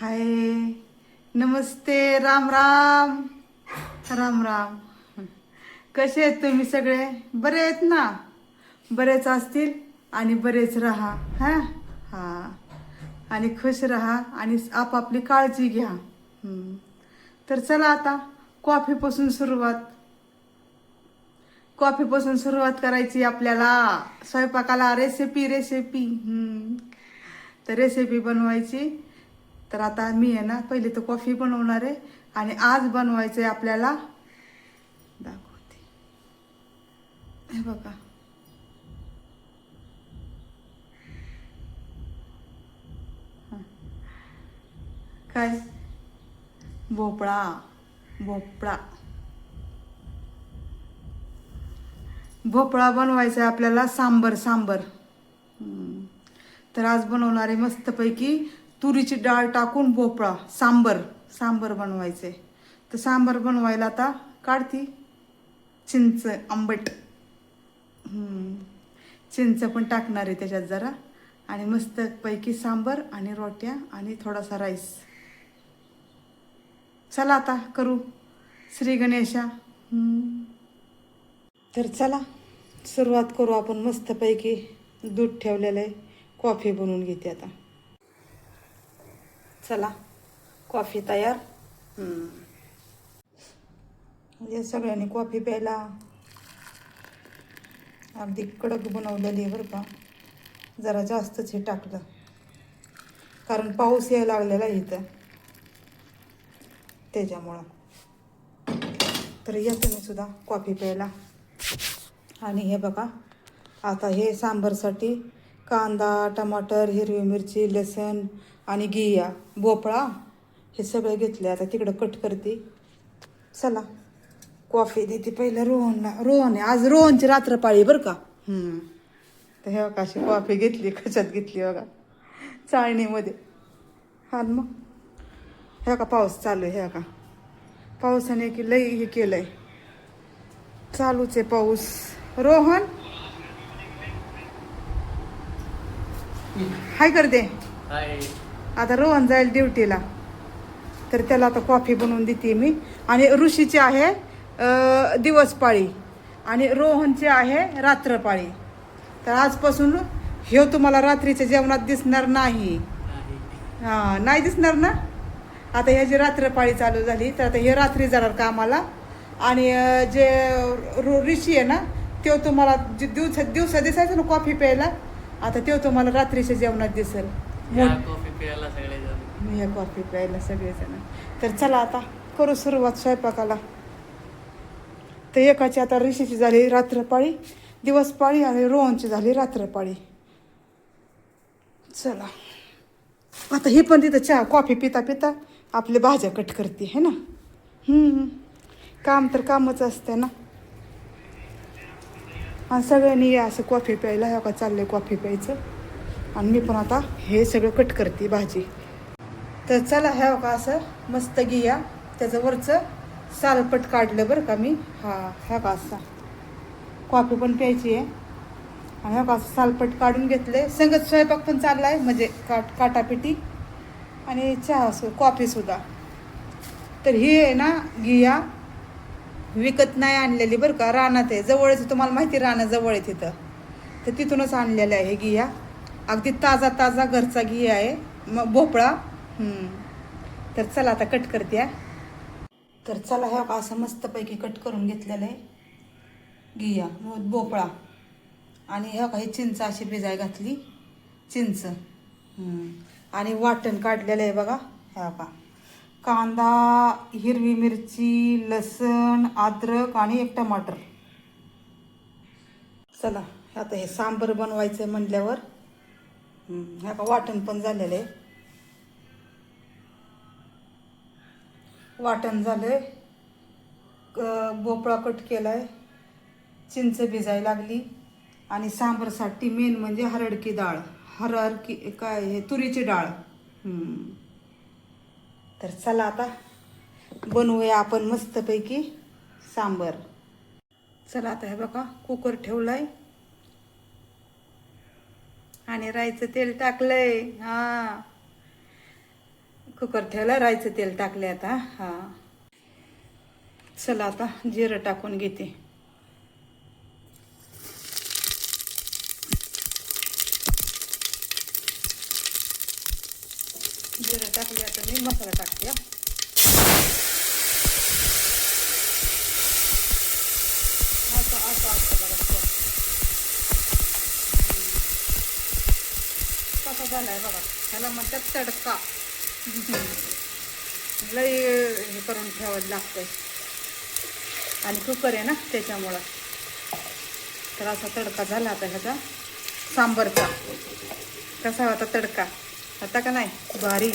हाय. नमस्ते राम राम. राम राम. कसे आहेत तुम्ही सगळे? बरे आहेत ना? बरेच असतील आणि बरेच राहा हा? हा. आणि खुश राहा आणि आपापली काळजी घ्या. तर चला आता कॉफीपासून सुरुवात. कॉफीपासून सुरुवात करायची आपल्याला. स्वयंपाकाला रेसिपी रेसिपी तर रेसिपी बनवायची. तर आता मी आहे ना पहिले तर कॉफी बनवणार आहे आणि आज बनवायचं आहे आपल्याला दाखवते. हे बघा. काय? भोपळा. भोपळा. भोपळा बनवायचा आहे आपल्याला सांबर सांबर. तर आज बनवणारे मस्तपैकी तुरीची डाळ टाकून भोपळा सांबर सांबर बनवायचे. तर सांबर बनवायला आता काढती. चिंच आंबट. चिंच पण टाकणार आहे त्याच्यात जरा. आणि मस्तपैकी सांबर आणि रोट्या आणि थोडासा राईस. चला आता करू. श्री गणेशा. तर चला सुरुवात करू आपण. मस्तपैकी दूध ठेवलेलं आहे. कॉफी बनवून घेते आता. चला. कॉफी तयार. म्हणजे सगळ्यांनी कॉफी प्यायला अगदी कडक बनवलेली आहे बरं का. जरा जास्तच हे टाकलं. कारण पाऊस यायला लागलेला आहे इथं. त्याच्यामुळं. तर या तुम्ही सुद्धा कॉफी प्यायला. आणि हे बघा आता हे सांबारसाठी कांदा टमाटर हिरवी मिरची लसण आणि गिया भोपळा हे सगळं घेतले आता तिकडं कट करते. चला. कॉफी देते पहिलं रोहनला. रोहन आहे. आज रोहनची रात्र पाळी बरं का? तर हे बघा अशी कॉफी घेतली कशात घेतली बघा. चाळणीमध्ये. हा मग. हे का पाऊस चालू आहे. हे का पावसाने की लई हे केलंय. चालूच आहे पाऊस. रोहन? हाय करते हाय. आता रोहन जाईल ड्युटीला. तर त्याला आता कॉफी बनवून देते मी. आणि ऋषीची आहे दिवसपाळी आणि रोहनची आहे रात्रपाळी तर आजपासून ह्यो तुम्हाला रात्रीच्या जेवणात दिसणार नाही. हां नाही दिसणार ना? आता ह्याची रात्रपाळी चालू झाली तर आता हे रात्री जाणार कामाला. आणि जे ऋषी आहे ना तो तुम्हाला जे दिवसा दिवसा दिसायचं ना कॉफी प्यायला आता तो तुम्हाला रात्रीच्या जेवणात दिसेल. प्यायला सगळेजण मी हे कॉफी प्यायला सगळेजण तर चला आता करू सुरुवात स्वयंपाकाला. तर एकाची आता ऋषीची झाली रात्रपाळी दिवसपाळी आणि रोहनची झाली रात्रपाळी. चला. आता ही पण तिथं चहा कॉफी पिता पिता आपले भाज्या कट करते है ना? हम्म. काम तर कामच असते ना? आणि सगळ्यांनी या असं कॉफी प्यायला ह्या का चाललंय कॉफी प्यायचं? आणि मी पण आता हे सगळं कट करते भाजी. तर चला ह्या का असं मस्त घिया. त्याचं वरचं सालपट काढलं बरं का मी. हा ह्या का असा. कॉफी पण प्यायची आहे. आणि ह्या का असं सालपट काढून घेतले संगत स्वयंपाक पण चालला आहे म्हणजे काट काटापिटी. आणि चहा सु कॉफीसुद्धा तर ही आहे ना घिया. विकत नाही आणलेली बरं का रानात आहे. जवळच तुम्हाला माहिती राहणं जवळ आहे तिथं. तर तिथूनच आणलेलं आहे हे घिया. अगदी ताजा ताजा घरचा घी आहे. मग भोपळा. तर चला आता कट करते तर चला ह्या का असं मस्तपैकी कट करून घेतलेलं आहे. घिया मग भोपळा. आणि ह्या काही चिंच अशी भिजाय घातली. चिंच. आणि वाटण काढलेलं आहे बघा. ह्या का कांदा हिरवी मिरची लसण अद्रक आणि एक टमाटर. चला आता हे सांबर बनवायचं आहे म्हणल्यावर. ह्या का वाटण पण झालेलं आहे. वाटण झालंय. क- भोपळा कट केला आहे चिंच भिजाय लागली. आणि सांबरसाठी मेन म्हणजे हरडकी डाळ. हरकी काय हे तुरीची डाळ. तर चला आता बनवूया आपण मस्तपैकी सांबर. चला आता हे बघा कुकर ठेवलाय. आणि राईचं तेल टाकलंय. हा. कुकर ठेवला राईचं तेल टाकले आता. हा. चला आता जिरं टाकून घेते. जिरं टाकले आता मी मसाला टाकते हा. असं असं असतं बघा स्वर. झाला आहे बघा. ह्याला म्हणतात तडका. लई हे करून ठेवायला लागतंय. आणि कुकर आहे ना त्याच्यामुळं. तर असा तडका झाला आता ह्याचा. सांबरचा. कसा होता तडका? आता का नाही? भारी.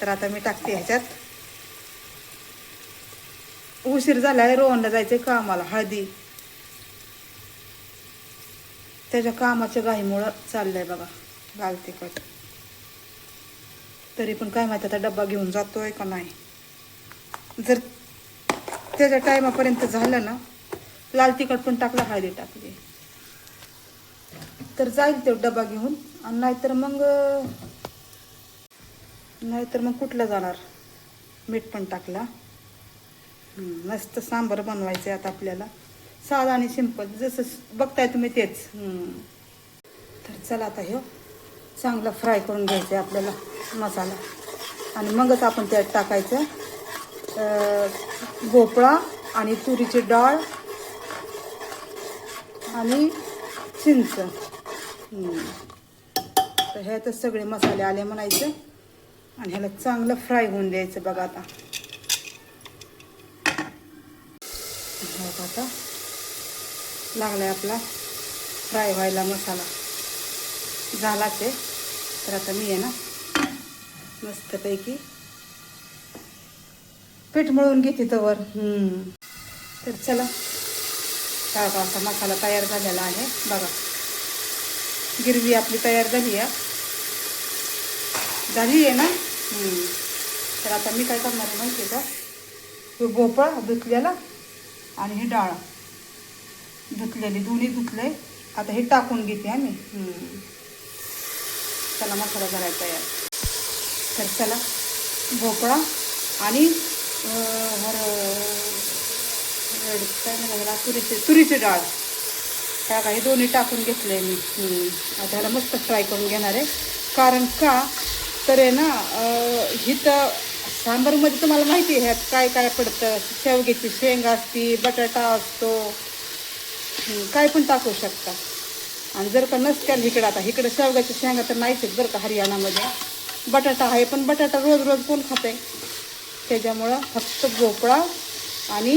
तर आता मी टाकते ह्याच्यात. उशीर झालाय रोहनला जायचंय कामाला हळदी. त्याच्या कामाच्या घाईमुळं चाललंय बघा. लाल तिखट तरी पण काय माहिती आता डब्बा घेऊन जातोय का नाही. जर त्याच्या टायमापर्यंत झालं ना लाल तिखट पण टाकलं हळदी टाकली. तर जाईल तो डब्बा घेऊन आणि नाहीतर मग नाहीतर मग कुठलं जाणार? मीठ पण टाकला. मस्त सांबार बनवायचं आहे आता आपल्याला. साधा आणि सिंपल जसं बघताय तुम्ही तेच. तर चला आता हे. चांगला फ्राय करून घ्यायचं आहे आपल्याला मसाला. आणि मगच आपण त्यात टाकायचं भोपळा आणि तुरीची डाळ आणि चिंच. हम्म. तर सगळे मसाले आले म्हणायचं. आणि ह्याला चांगलं फ्राय होऊन द्यायचं बघा आता. आता. लागलाय आपला फ्राय व्हायला मसाला. झाला ते. तर आता मी आहे ना? मस्तपैकी. पीठ मळून घेते तवर तर चला. हा बघा, असा मसाला तयार झालेला आहे. बघा. गिरवी आपली तयार झाली आहे. झाली आहे ना? तर आता मी काय करणार आहे माहिती आहे का? तो भोपळा धुतलेला आणि ही डाळ. धुतलेली दोन्ही धुतले. आता हे टाकून घेते आम्ही. त्याला चला मसाला झाला तयार तर चला भोपळा आणि हर रेड काय म्हणतात त्याला? तुरीची तुरीची डाळ. त्या काही दोन्ही टाकून घेतले मी. त्याला आता ह्याला मस्त फ्राय करून घेणार आहे. कारण का? तर आहे ना हिथं सांबारमध्ये तुम्हाला माहिती आहे ह्यात काय काय पडतं. शेवग्याची शेंग असती बटाटा असतो. काय पण टाकू शकता. आणि जर का नसत्याल इकडं आता इकडं शेवगाच्या शेंगा तर नाहीच आहेत बरं का हरियाणामध्ये. बटाटा आहे पण बटाटा रोज रोज कोण आहे त्याच्यामुळं फक्त भोपळा आणि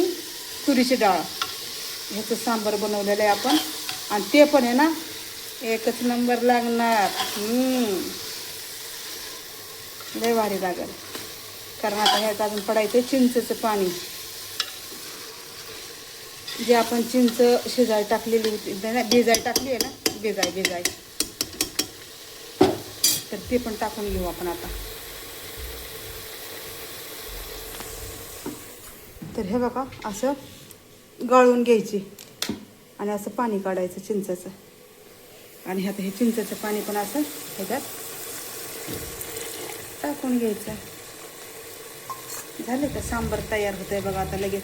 तुरीची डाळ. ह्याचं सांबार बनवलेलं आहे आपण. आणि ते पण आहे ना एकच नंबर लागणार. लय भारी लागेल. कारण आता ह्यात अजून पडायचं चिंचेचं पाणी. जे आपण चिंच शिजाय टाकलेली होती नाही, टाकली आहे ना बेजाय बेजाय तर ते पण टाकून घेऊ आपण आता. तर हे बघा असं गळून घ्यायची. आणि असं पाणी काढायचं चिंचाचं. आणि आता हे चिंचेचं पाणी पण असं ह्याच्यात टाकून घ्यायचं. झालं का? सांबार तयार होतंय बघा आता लगेच.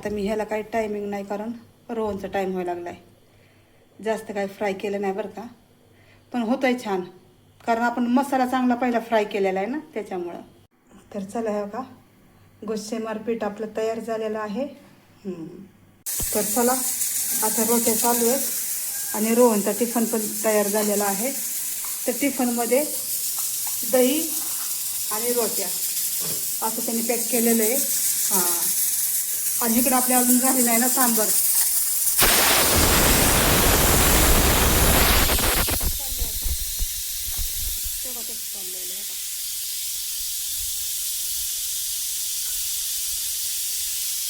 आता मी ह्याला काही टायमिंग नाही कारण रोहनचा टाईम व्हायला लागला आहे जास्त काही फ्राय केलं नाही बरं का. पण होतं आहे छान. कारण आपण मसाला चांगला पहिला फ्राय केलेला आहे ना त्याच्यामुळं. तर चला हे का गुस्से पीठ आपलं तयार झालेलं आहे. तर चला आता रोट्या चालू आहेत. आणि रोहनचा टिफन पण तयार झालेला आहे. तर टिफनमध्ये दही आणि रोट्या. असं त्यांनी पॅक केलेलं आहे. हां. आणि इकडं आपल्या अजून झालेलं आहे ना सांबर. तेव्हा आहे आता.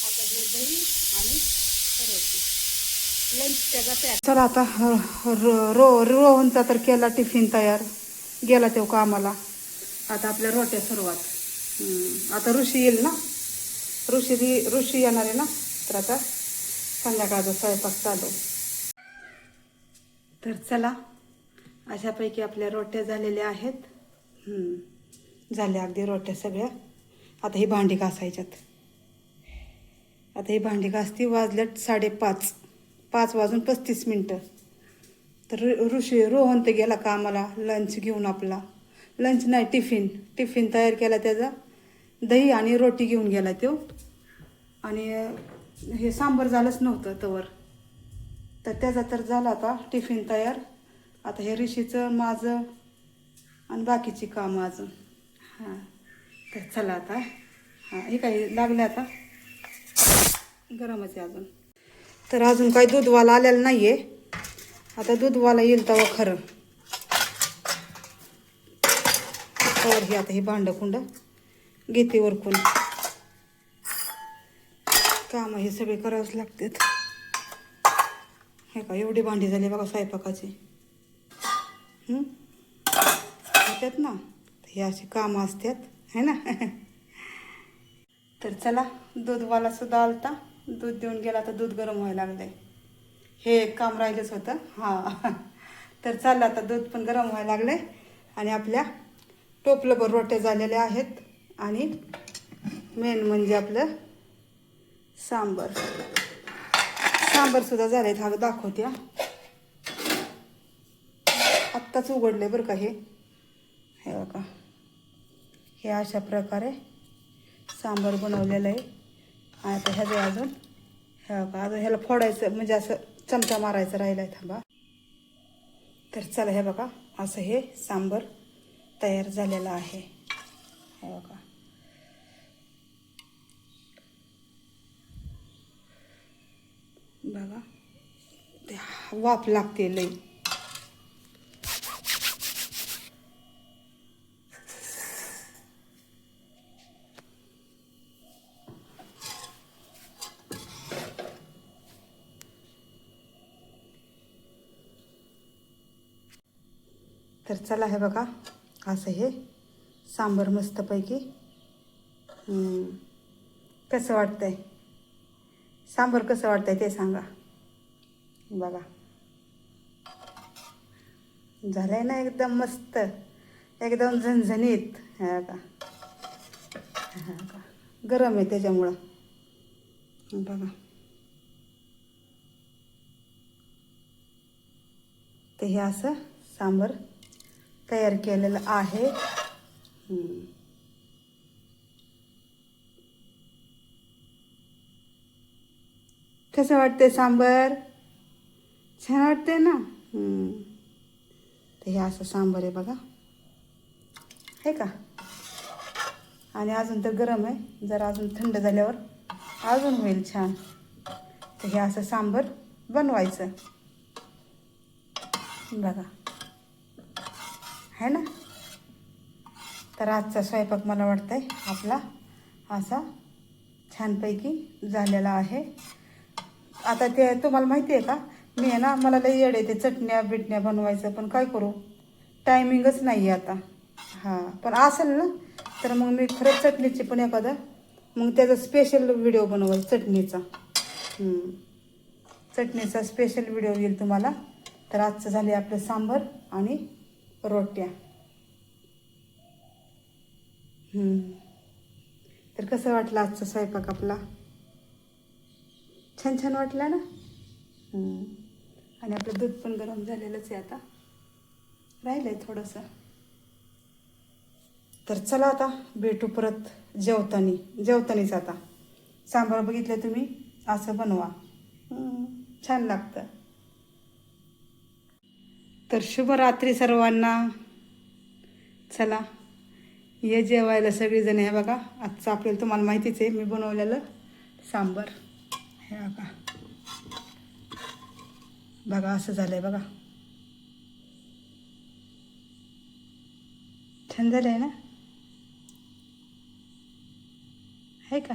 आता आणि त्याचा आता रो रो रोहनचा तर केला टिफिन तयार. गेला तेव्हा कामाला. आता आपल्या रोट्या सुरुवात. आता ऋषी येईल ना? ऋषी ऋषी येणार आहे ना? तर आता संध्याकाळचा स्वयंपाक चालू. तर चला अशापैकी आपल्या रोट्या झालेल्या आहेत. झाल्या अगदी रोट्या सगळ्या. आता ही भांडी घासायच्यात. आता ही भांडी घासती वाजल्यात साडेपाच. पाच वाजून पस्तीस मिनटं. तर ऋषी रोहन तर गेला कामाला लंच घेऊन आपला. लंच नाही टिफिन. टिफिन तयार केला त्याचा. दही आणि रोटी घेऊन गेला तो. आणि हे सांबर झालंच नव्हतं तवर. तर त्याचा तर झाला आता टिफिन तयार. आता हे ऋषीचं माझं आणि बाकीची कामं अजून. हां तर चला आता. हां हे काही लागलं आता. गरमच आहे अजून. तर अजून काही दूधवाला आलेलं नाही आहे आता दूधवाला येईल तेव्हा खरं. तर हे आता हे भांडं कुंड घेते वरकून. कामं हे सगळे करावंच लागतात. हे का एवढी भांडी झाली बघा स्वयंपाकाची. हं? ना? हे अशी कामं असतात है ना? तर चला दूधवाला सुद्धा आलता. दूध देऊन गेला तर दूध गरम व्हायला लागलंय. हे एक काम राहिलंच होतं. हां. तर चाललं आता दूध पण गरम व्हायला लागलंय. आणि आपल्या टोपलंभर रोट्या झालेल्या आहेत. आणि मेन म्हणजे आपलं सांबर. सांबरसुद्धा सुद्धा हा दाखवते हा. आत्ताच उघडले बरं का हे. हे बघा. हे अशा प्रकारे सांबर बनवलेलं आहे. आणि आता ह्याचं अजून हे बघा अजून ह्याला फोडायचं म्हणजे असं चमचा मारायचं राहिलं आहे थांबा. तर चला हे बघा असं हे सांबर तयार झालेलं आहे. हे बघा. बघा. ते वाफ लागते लई. तर चला हे बघा असं हे सांबर मस्तपैकी कसं वाटतंय? सांबर कसं वाटतंय ते सांगा. बघा. झालंय ना एकदम मस्त. एकदम झणझणीत. हे का हे का गरम आहे त्याच्यामुळं. बघा. ते हे असं सांबर तयार केलेलं आहे. कसं वाटते सांबर? छान वाटते ना? तर हे असं सांबर आहे बघा. आहे का? आणि अजून तर गरम आहे. जर अजून थंड झाल्यावर अजून होईल छान. तर हे असं सांबर बनवायचं. बघा. है ना? तर आजचा स्वयंपाक मला वाटतंय आपला असा छानपैकी झालेला आहे. आता ते तुम्हाला माहिती आहे का? मी आहे ना मला लई येड येते चटण्या बिटण्या बनवायचं पण काय करू? टायमिंगच नाही आहे आता. हां पण असेल ना तर मग मी खरंच चटणीची पण एखादा मग त्याचा स्पेशल व्हिडिओ बनवेल चटणीचा. चटणीचा स्पेशल व्हिडिओ येईल तुम्हाला. तर आजचं झाले आपलं सांबर आणि रोट्या. तर कसं वाटलं आजचा स्वयंपाक आपला? छान छान वाटला ना. आणि आपलं दूध पण गरम झालेलंच आहे आता. राहिलं आहे थोडंसं. तर चला आता भेटू परत जेवतानी. जेवतानीच आता. सांबार बघितलं तुम्ही? असं बनवा. छान लागतं. तर शुभरात्री सर्वांना. चला. ये जेवायला सगळीजण. आहे बघा आजचं आपल्याला तुम्हाला माहितीच आहे मी बनवलेलं सांबर. हे बघा बघा असं झालं आहे बघा. छान आहे ना? आहे का?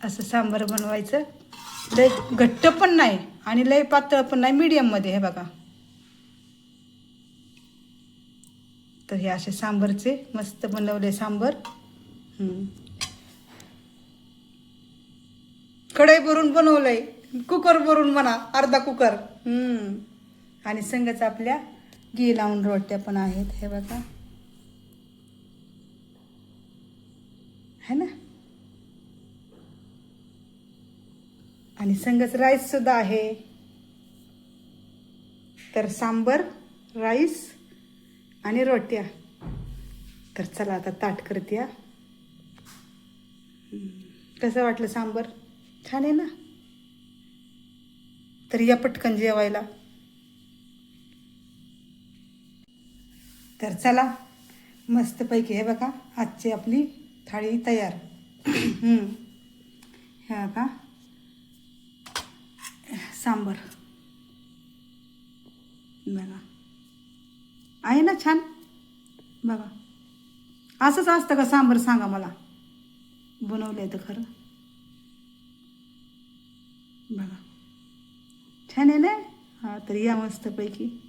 असं सांबार बनवायचं. लय घट्ट पण नाही आणि लय पातळ पण नाही मीडियममध्ये हे बघा. तर हे असे सांबरचे मस्त बनवले सांबर हम्म. कढई भरून बनवलंय कुकर भरून म्हणा अर्धा कुकर. आणि संगच आपल्या गी लावून रोट्या पण आहेत हे बघा. है ना? आणि संगच राईस सुद्धा आहे. तर सांबर राईस आणि रोट्या. तर चला आता ताट करते कसं वाटलं सांबर? छान आहे ना? तर या पटकन जेवायला. तर चला मस्तपैकी हे बघा आजची आपली थाळी तयार. हे बघा. सांबर. बघा. आहे ना छान? बघा. असंच असतं का सांबर सांगा मला? बनवलं आहे तर खरं. बघा. छान आहे ना? हां तर या मस्तपैकी.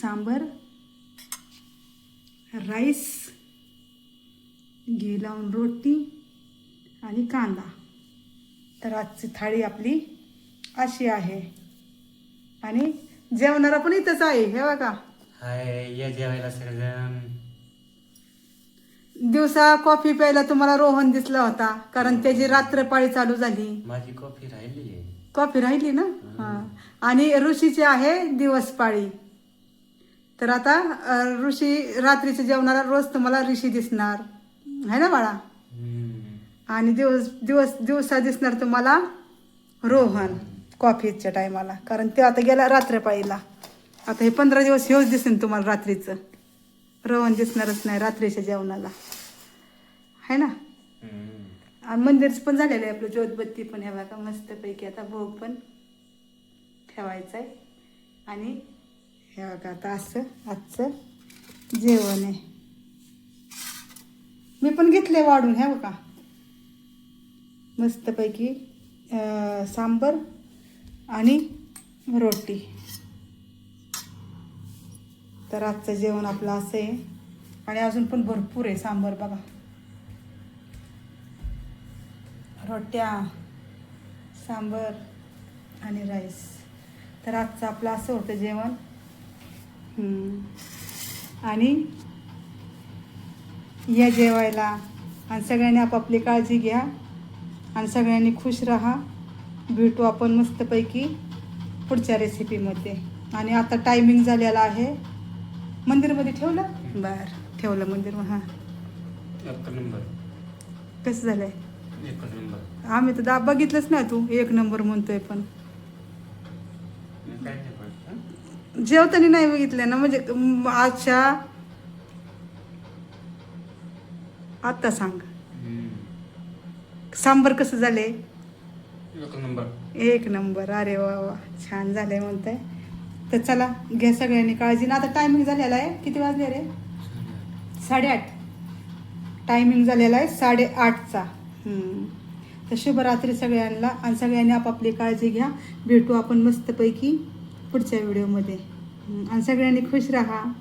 सांबर राईस घी लावून रोटी आणि कांदा. तर आजची थाळी आपली अशी आहे. आणि जेवणारा पण इथंच आहे हे बघा. हाय या जेवायला सगळेजण. दिवसा कॉफी प्यायला तुम्हाला रोहन दिसला होता कारण त्याची रात्रपाळी चालू झाली. माझी कॉफी राहिली आहे. कॉफी राहिली ना? हां. आणि ऋषीची आहे दिवस पाळी तर आता ऋषी रात्रीच्या जेवणाला रोज तुम्हाला ऋषी दिसणार. है ना बाळा. आणि दिवस दिवस दिवसा दिसणार तुम्हाला रोहन कॉफीच्या टायमाला कारण ते आता गेला रात्रपाळीला. आता हे पंधरा दिवस हेच दिसेल तुम्हाला रात्रीचं. रोहन दिसणारच नाही रात्रीच्या जेवणाला. है ना. आणि मंदिर पण झालेलं आहे आपलं ज्योतबत्ती पण हे बघा मस्तपैकी. आता भोग पण ठेवायचा आहे आणि हे बघा आता असं आजचं जेवण आहे. मी पण घेतले वाढून हे बघा. मस्तपैकी सांबर आणि रोटी. तर आजचं जेवण आपलं असं आहे. आणि अजून पण भरपूर आहे सांबर बघा. रोट्या सांबर आणि राईस तर आजचं आपलं असं होतं जेवण. हम्म. आणि या जेवायला आणि सगळ्यांनी आपापली काळजी घ्या आणि सगळ्यांनी खुश राहा. भेटू आपण मस्तपैकी पुढच्या रेसिपीमध्ये आणि आता टायमिंग झालेला आहे. मंदिरमध्ये ठेवलं? बरं. ठेवलं मंदिर हां. कसं झालं आहे एक नंबर आम्ही तर दा बघितलंच नाही तू एक नंबर म्हणतोय पण. काय नाही हं? जेवताना नाही बघितलं ना म्हणजे म, आजच्या आत्ता सांग. हम्म. सांबर कसं झाले एक नंबर. एक नंबर. अरे वा वा. छान झालंय म्हणताय. तर चला घ्या सगळ्यांनी काळजी. ना आता टायमिंग झालेला आहे. किती वाजले रे? साडेआठ. टायमिंग झालेला आहे साडेआठचा. तर शुभरात्री सगळ्यांना आणि सगळ्यांनी आपापली काळजी घ्या. भेटू आपण मस्तपैकी पुढच्या व्हिडिओमध्ये. आणि सगळ्यांनी खुश राहा.